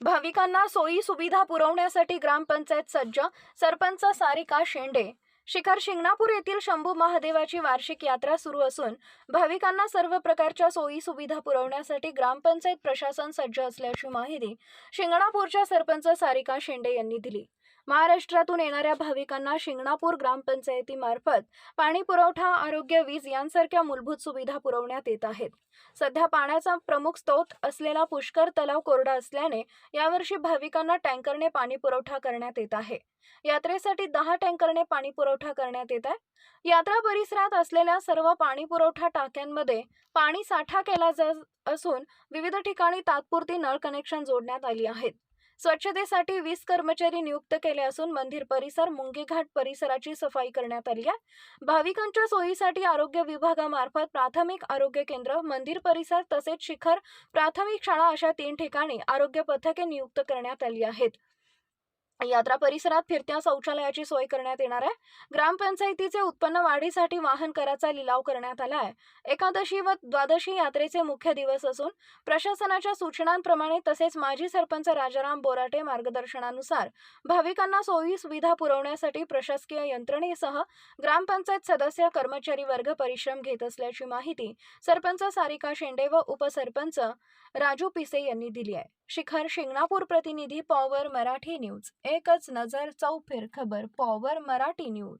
भाविकांना सोयी सुविधा पुरवण्यासाठी ग्रामपंचायत सज्ज सरपंच सारिका शेंडे. शिखर शिंगणापूर येथील शंभू महादेवाची वार्षिक यात्रा सुरू असून भाविकांना सर्व प्रकारच्या सोयी सुविधा पुरवण्यासाठी ग्रामपंचायत प्रशासन सज्ज असल्याची माहिती शिंगणापूरच्या सरपंच सारिका शेंडे यांनी दिली. महाराष्ट्रातून येणाऱ्या भाविकांना शिंगणापूर ग्रामपंचायतीमार्फत पाणी पुरवठा आरोग्य वीज यांसारख्या मूलभूत सुविधा पुरवण्यात येत आहेत. सध्या पाण्याचा प्रमुख स्रोत असलेला पुष्कर तलाव कोरडा असल्याने यावर्षी भाविकांना टँकरने पाणी पुरवठा करण्यात येत आहे. यात्रेसाठी दहा टँकरने पाणी पुरवठा करण्यात येत आहे. यात्रा परिसरात असलेल्या सर्व पाणी पुरवठा टाक्यांमध्ये पाणी साठा केला जात असून विविध ठिकाणी तात्पुरती नळ कनेक्शन जोडण्यात आली आहेत. स्वच्छतेसाठी वीस कर्मचारी नियुक्त केले असून मंदिर परिसर मुंगीघाट परिसराची सफाई करण्यात आली आहे. भाविकांच्या सोयीसाठी आरोग्य विभागामार्फत प्राथमिक आरोग्य केंद्र मंदिर परिसर तसेच शिखर प्राथमिक शाळा अशा तीन ठिकाणी आरोग्य पथके नियुक्त करण्यात आली आहेत. यात्रा परिसरात फिरत्या शौचालयाची सोय करण्यात येणार आहे. ग्रामपंचायतीचे उत्पन्न वाढीसाठी वाहन कराचा लिलाव करण्यात आला आहे. एकादशी व द्वादशी यात्रेचे मुख्य दिवस असून प्रशासनाच्या सूचनांप्रमाणे तसेच माजी सरपंच राजाराम बोराटे मार्गदर्शनानुसार भाविकांना सोयी सुविधा पुरवण्यासाठी प्रशासकीय यंत्रणेसह ग्रामपंचायत सदस्य कर्मचारी वर्ग परिश्रम घेत असल्याची माहिती सरपंच सारिका शेंडे व उपसरपंच राजू पिसे यांनी दिली आहे. शिखर शिंगणापूर प्रतिनिधी पॉवर मराठी न्यूज. एकच नजर चौफेर खबर पॉवर मराठी न्यूज.